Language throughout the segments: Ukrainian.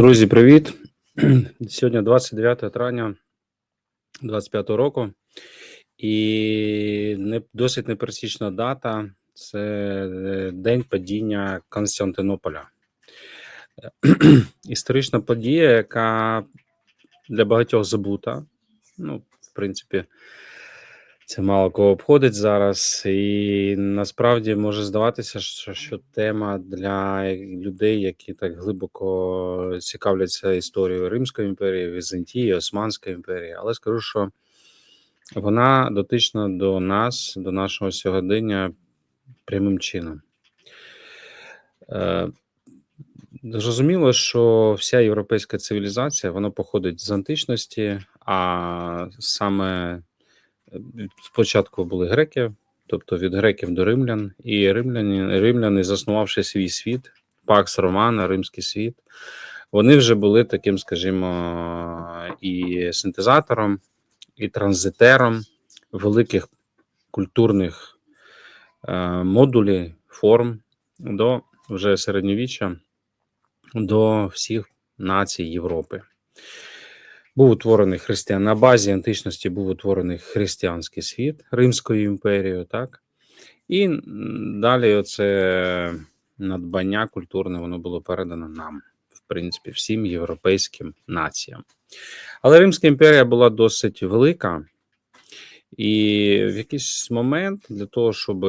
Друзі, привіт! Сьогодні 29 травня 25 року, і не досить непересічна дата це е, день падіння Константинополя. Історична подія, яка для багатьох забута. Ну, в принципі, це мало кого обходить зараз, і насправді може здаватися, що, що тема для людей, які так глибоко цікавляться історією Римської імперії, Візантії, Османської імперії, але скажу, що вона дотична до нас, до нашого сьогодення прямим чином. Е, Зрозуміло, що вся європейська цивілізація вона походить з античності, а саме Спочатку були греки, тобто від греків до римлян, і римляни, римляни, заснувавши свій світ, Пакс Романа, Римський світ, вони вже були таким, скажімо, і синтезатором, і транзитером великих культурних е, модулів, форм до вже середньовіччя, до всіх націй Європи. Був утворений християн на базі античності був утворений християнський світ Римською імперією, так? І далі оце надбання культурне воно було передано нам, в принципі, всім європейським націям. Але Римська імперія була досить велика, і в якийсь момент для того, щоб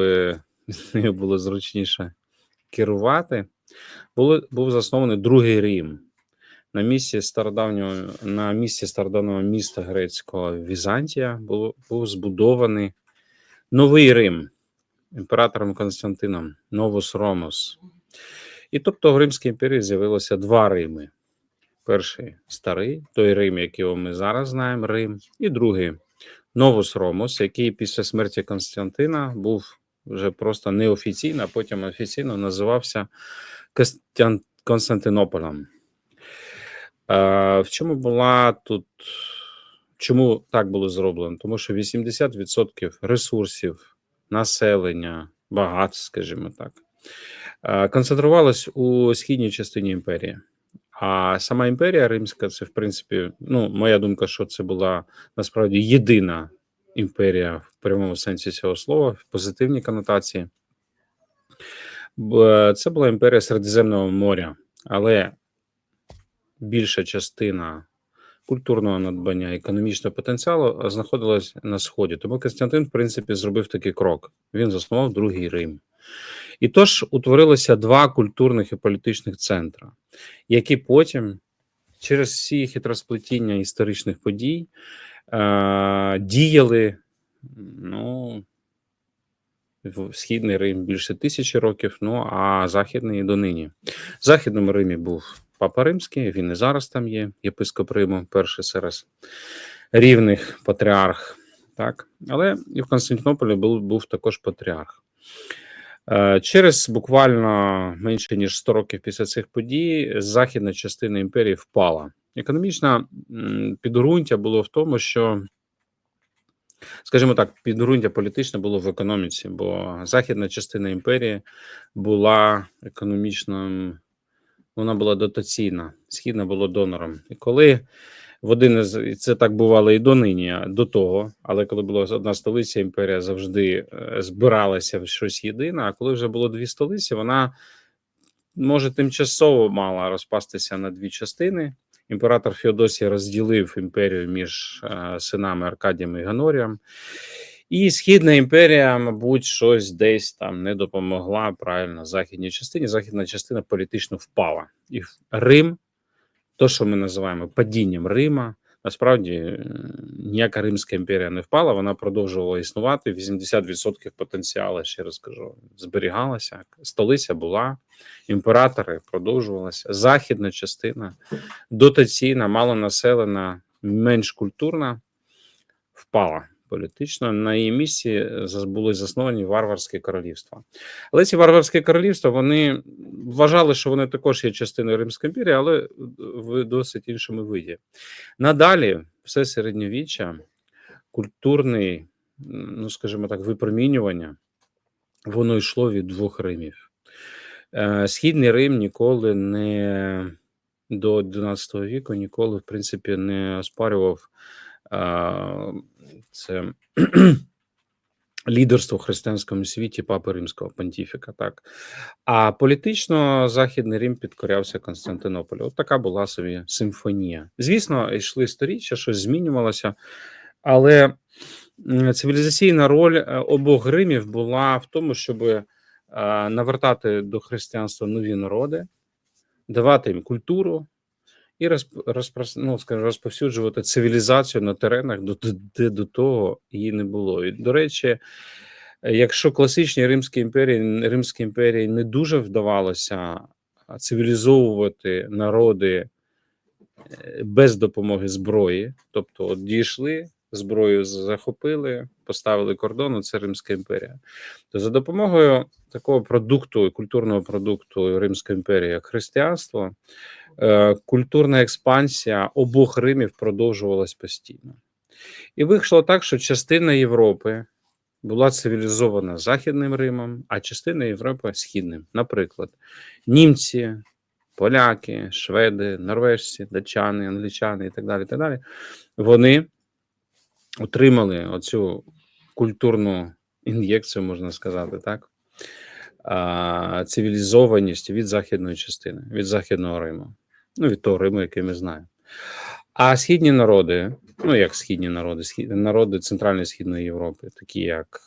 нею було зручніше керувати, було, був заснований другий Рим на місці стародавнього на місці стародавнього міста грецького Візантія було, був збудований новий Рим імператором Константином Новус Ромос. І тобто в Римській імперії з'явилося два Рими. Перший старий, той Рим, який ми зараз знаємо, Рим, і другий Новус Ромос, який після смерті Константина був вже просто неофіційно, а потім офіційно називався Константинополем. В чому була тут? Чому так було зроблено? Тому що 80% ресурсів, населення, багатств, скажімо так, концентрувалось у східній частині імперії. А сама імперія Римська, це в принципі, ну, моя думка, що це була насправді єдина імперія в прямому сенсі цього слова, в позитивній конотації. Це була імперія Середземного моря, але більша частина культурного надбання економічного потенціалу знаходилась на сході. Тому Константин, в принципі, зробив такий крок. Він заснував другий Рим. І тож утворилося два культурних і політичних центри, які потім, через всі хитросплетіння історичних подій, е- діяли. ну, в Східний Рим більше тисячі років, ну а Західний донині. В Західному Римі був Папа Римський, він і зараз там є, єпископ Риму, перший серед рівних патріарх. Так? Але і в Константинополі був, був також патріарх. Е, через буквально менше ніж 100 років після цих подій західна частина імперії впала. Економічне підґрунтя було в тому, що, скажімо так, підґрунтя політичне було в економіці, бо західна частина імперії була економічним вона була дотаційна, східна була донором. І коли в один із це так бувало і донині, до того, але коли була одна столиця, імперія завжди е, збиралася в щось єдине. А коли вже було дві столиці, вона може тимчасово мала розпастися на дві частини. Імператор Феодосій розділив імперію між е, синами Аркадієм і Ганорієм. І Східна імперія, мабуть, щось десь там не допомогла правильно західній частині. Західна частина політично впала, і Рим, то що ми називаємо падінням Рима, насправді е, ніяка Римська імперія не впала. Вона продовжувала існувати. 80% потенціалу, ще раз кажу, зберігалася. Столиця була, імператори продовжувалася. Західна частина дотаційна, малонаселена, менш культурна, впала політично на її місці е, були засновані варварські королівства. Але ці варварські королівства вони вважали, що вони також є частиною Римської імперії, але в досить іншому виді. Надалі, все середньовіччя, культурний, ну скажімо так, випромінювання, воно йшло від двох Римів. Е, Східний Рим ніколи не до 12 віку ніколи, в принципі, не оспарював це лідерство в християнському світі Папи Римського понтіфіка. Так а політично Західний Рим підкорявся Константинополю. От така була собі симфонія. Звісно, йшли сторіччя, щось змінювалося, але цивілізаційна роль е, обох Римів була в тому, щоб е, навертати до християнства нові народи, давати їм культуру. І розп, розпрос, ну, скажімо, розповсюджувати цивілізацію на теренах, де до того її не було. І, до речі, якщо класичній Римській імперії Римській імперії не дуже вдавалося цивілізовувати народи е, без допомоги зброї, тобто от дійшли, зброю захопили, поставили кордон, це Римська імперія. То за допомогою такого продукту, культурного продукту Римської імперії, як християнство, культурна експансія обох Римів продовжувалась постійно. І вийшло так, що частина Європи була цивілізована Західним Римом, а частина Європи східним. Наприклад, німці, поляки, шведи, норвежці, датчани, англічани і так далі. Так далі вони отримали оцю культурну ін'єкцію, можна сказати, так. Цивілізованість від західної частини, від Західного Риму, ну від того Риму, який ми знаємо. А східні народи, ну як східні народи, схід, народи Центральної Східної Європи, такі як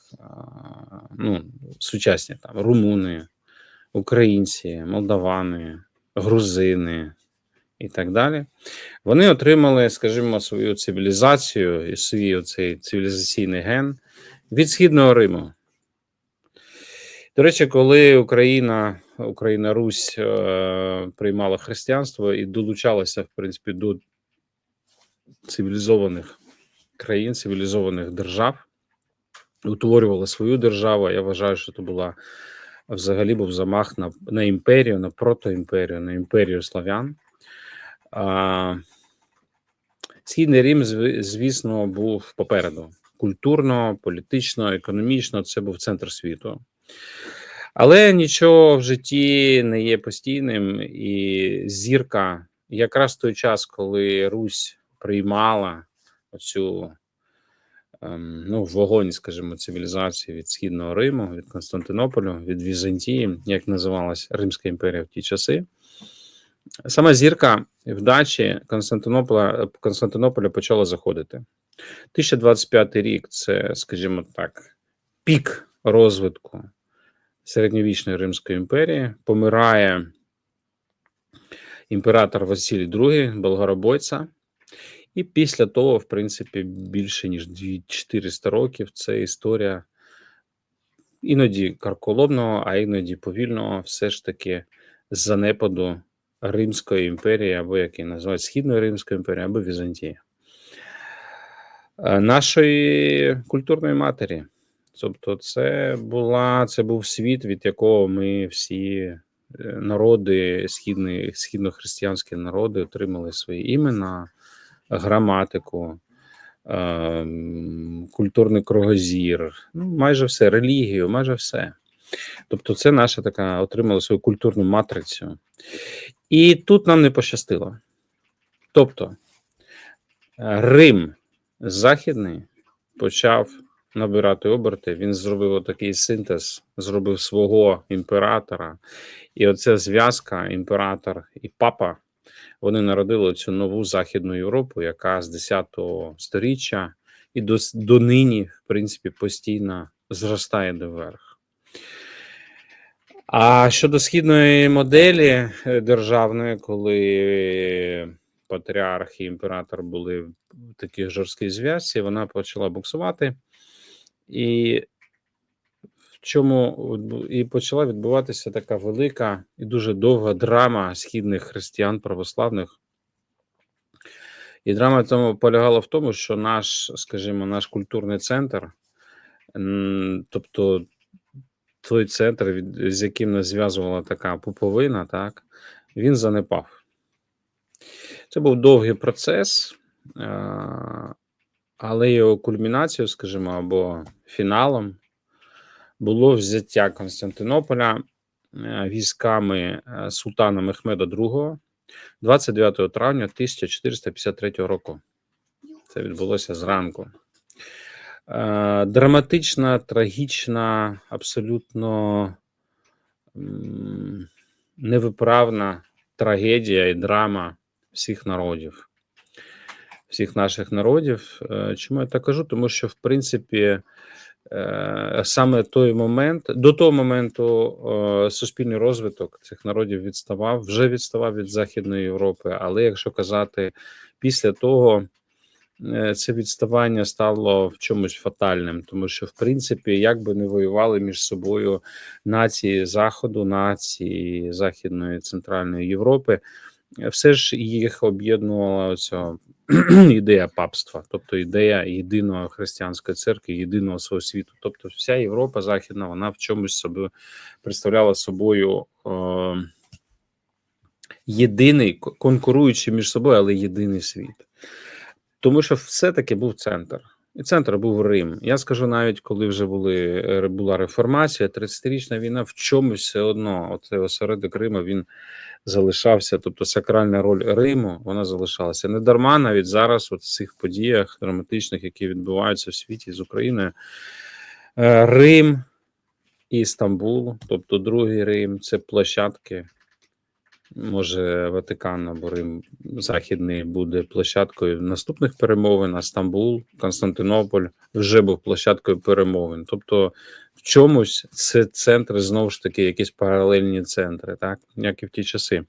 ну, сучасні там румуни, українці, молдавани, грузини і так далі, вони отримали, скажімо, свою цивілізацію і свій оцей цивілізаційний ген від Східного Риму. До речі, коли Україна, Україна Русь е, приймала християнство і долучалася, в принципі, до цивілізованих країн, цивілізованих держав, утворювала свою державу. Я вважаю, що це була взагалі був замах на, на імперію, на протоімперію, на імперію славян. А, Східний Рим, звісно, був попереду. Культурно, політично, економічно це був центр світу. Але нічого в житті не є постійним, і зірка, якраз той час, коли Русь приймала оцю ем, ну, вогонь, скажімо, цивілізації від Східного Риму, від Константинополю, від Візантії, як називалась Римська імперія в ті часи. Сама зірка вдачі Константинополя, Константинополя почала заходити. 1025 рік це, скажімо так, пік розвитку середньовічної Римської імперії. Помирає імператор Василій II, Болгоробойця. І після того, в принципі, більше ніж 400 років це історія іноді карколомного, а іноді повільного, все ж таки занепаду Римської імперії, або як її називають Східної Римської імперії, або Візантії. Е, Нашої культурної матері. Тобто, це була це був світ, від якого ми всі е, народи, східні, східнохристиянські народи отримали свої імена, граматику, ем, культурний кругозір, ну, майже все, релігію, майже все. Тобто, це наша така отримала свою культурну матрицю. І тут нам не пощастило. Тобто, е, Рим Західний почав набирати оберти. Він зробив такий синтез, зробив свого імператора, і оця зв'язка імператор і папа. Вони народили цю нову Західну Європу, яка з 10-го сторіччя і до, до нині, в принципі, постійно зростає доверх. А щодо східної моделі е, державної, коли патріарх і імператор були в такій жорсткій зв'язці, вона почала буксувати. І в чому і почала відбуватися така велика і дуже довга драма східних християн православних. І драма тому полягала в тому, що наш, скажімо, наш культурний центр, тобто той центр, з яким нас зв'язувала така пуповина, так, він занепав. Це був довгий процес, але його кульмінацією, скажімо, або фіналом було взяття Константинополя е, військами е, султана Мехмеда II, 29 травня 1453 року. Це відбулося зранку. Е, Драматична, трагічна, абсолютно невиправна трагедія і драма всіх народів, всіх наших народів. Е, Чому я так кажу? Тому що, в принципі, е, саме той момент, до того моменту суспільний розвиток цих народів відставав, вже відставав від Західної Європи. Але якщо казати після того, е, це відставання стало в чомусь фатальним, тому що, в принципі, як би не воювали між собою нації Заходу, нації Західної Центральної Європи, все ж їх об'єднувала ця ідея папства, тобто ідея єдиної християнської церкви, єдиного свого світу. Тобто, вся Європа Західна, вона в чомусь собі представляла собою. Е, Єдиний конкуруючи між собою, але єдиний світ, тому що все-таки був центр, і центр був Рим. Я скажу навіть, коли вже були е, була реформація, 30-річна війна в чомусь все одно. Оцей осередок Рима він залишався. Тобто сакральна роль Риму вона залишалася не дарма. Навіть зараз, от в цих подіях драматичних, які відбуваються в світі з Україною, е, Рим і Стамбул, тобто другий Рим, це площадки. Може, Ватикан або Рим Західний буде площадкою наступних перемовин, а Стамбул, Константинополь вже був площадкою перемовин. Тобто, в чомусь це центри знову ж таки якісь паралельні центри, так як і в ті часи.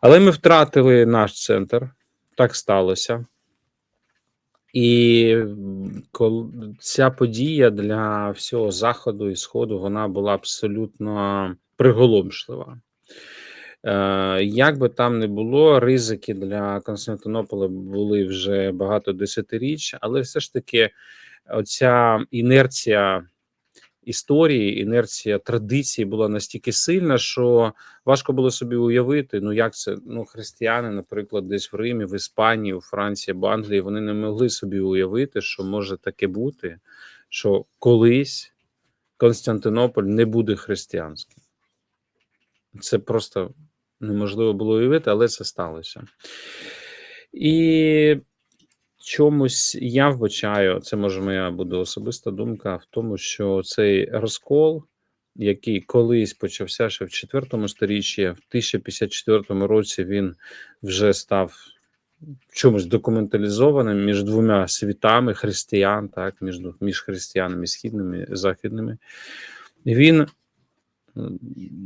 Але ми втратили наш центр, так сталося. І ця подія для всього заходу і сходу вона була абсолютно приголомшлива. Е, Як би там не було, ризики для Константинополя були вже багато десятиріч, але все ж таки, оця інерція історії, інерція традиції була настільки сильна, що важко було собі уявити, ну як це ну християни, наприклад, десь в Римі, в Іспанії, у Франції або Англії, вони не могли собі уявити, що може таке бути, що колись Константинополь не буде християнським. Це просто неможливо було уявити, але це сталося. І чомусь я вбачаю, це може моя буде особиста думка, в тому, що цей розкол, який колись почався ще в 4 сторіччі, в 1054 році він вже став чомусь документалізованим між двома світами християн, так, між, між християнами східними і західними. Він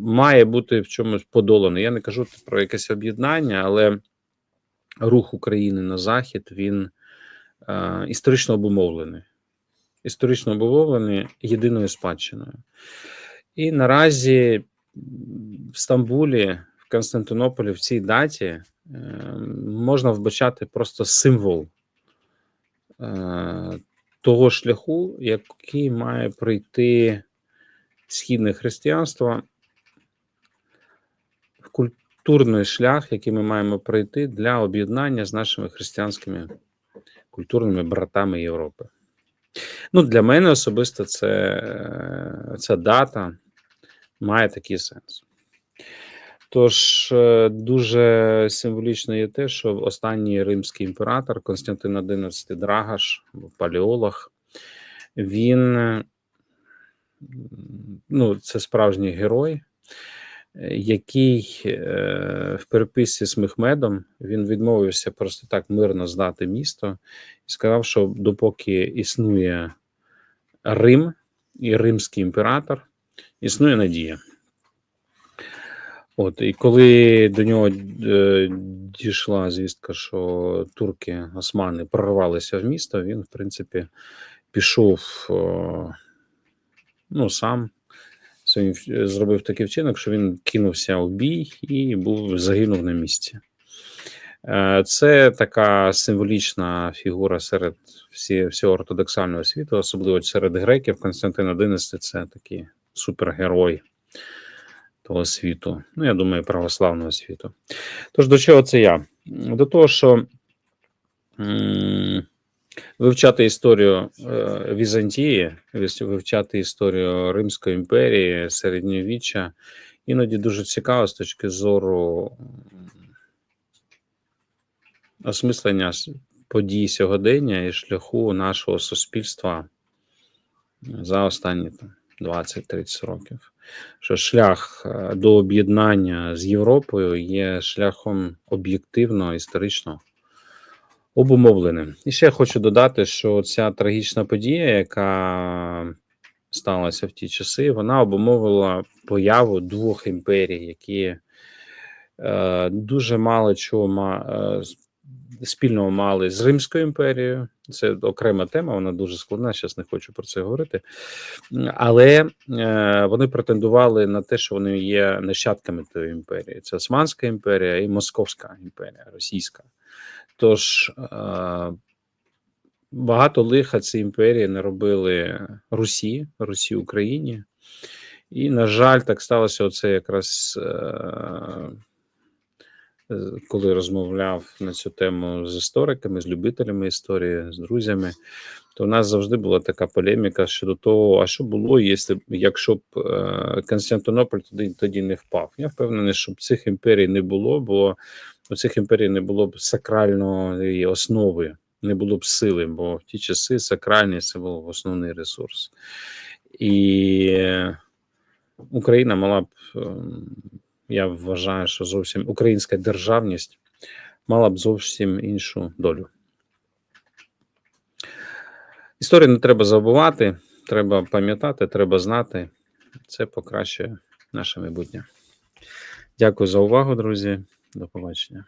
має бути в чомусь подоланий. Я не кажу про якесь об'єднання, але рух України на захід він е, історично обумовлений. Історично обумовлений єдиною спадщиною. І наразі в Стамбулі, в Константинополі, в цій даті е, можна вбачати просто символ е, того шляху, який має пройти східне християнство культурний шлях, який ми маємо пройти для об'єднання з нашими християнськими культурними братами Європи. Ну, для мене особисто це, е, ця дата має такий сенс. Тож е, дуже символічно є те, що останній римський імператор Константин XI Драгаш, палеолог, він ну, це справжній герой, який е, в переписці з Мехмедом він відмовився просто так мирно здати місто і сказав, що допоки існує Рим і римський імператор, існує надія. От, і коли до нього е, дійшла звістка, що турки, османи прорвалися в місто, він, в принципі, пішов ну, сам своїм зробив такий вчинок, що він кинувся в бій і був загинув на місці. Е, Це така символічна фігура серед всі, всього ортодоксального світу, особливо серед греків. Константин XI – це такий супергерой того світу. Ну, я думаю, православного світу. Тож до чого це я? До того, що вивчати історію е, Візантії, вивчати історію Римської імперії, середньовіччя, іноді дуже цікаво з точки зору осмислення подій сьогодення і шляху нашого суспільства за останні 20-30 років. Що шлях е, до об'єднання з Європою є шляхом об'єктивно, історично обумовленим. І ще хочу додати, що ця трагічна подія, яка сталася в ті часи, вона обумовила появу двох імперій, які е, дуже мало чого ма, е, спільного мали з Римською імперією. Це окрема тема, вона дуже складна. Зараз не хочу про це говорити. Але е, вони претендували на те, що вони є нащадками тої імперії. Це Османська імперія і Московська імперія, Російська. Тож е, багато лиха ці імперії не робили Русі, Русі Україні. І, на жаль, так сталося оце якраз. Е, коли розмовляв на цю тему з істориками, з любителями історії, з друзями, то в нас завжди була така полеміка щодо того, а що було, якщо, б- якщо б е, Константинополь тоді, тоді не впав. Я впевнений, що б цих імперій не було, бо у цих імперій не було б сакральної основи, не було б сили, бо в ті часи сакральність це був основний ресурс. І Україна мала б, ем, я вважаю, що зовсім українська державність мала б зовсім іншу долю. Історію не треба забувати, треба пам'ятати, треба знати. Це покращує наше майбутнє. Дякую за увагу, друзі. До побачення.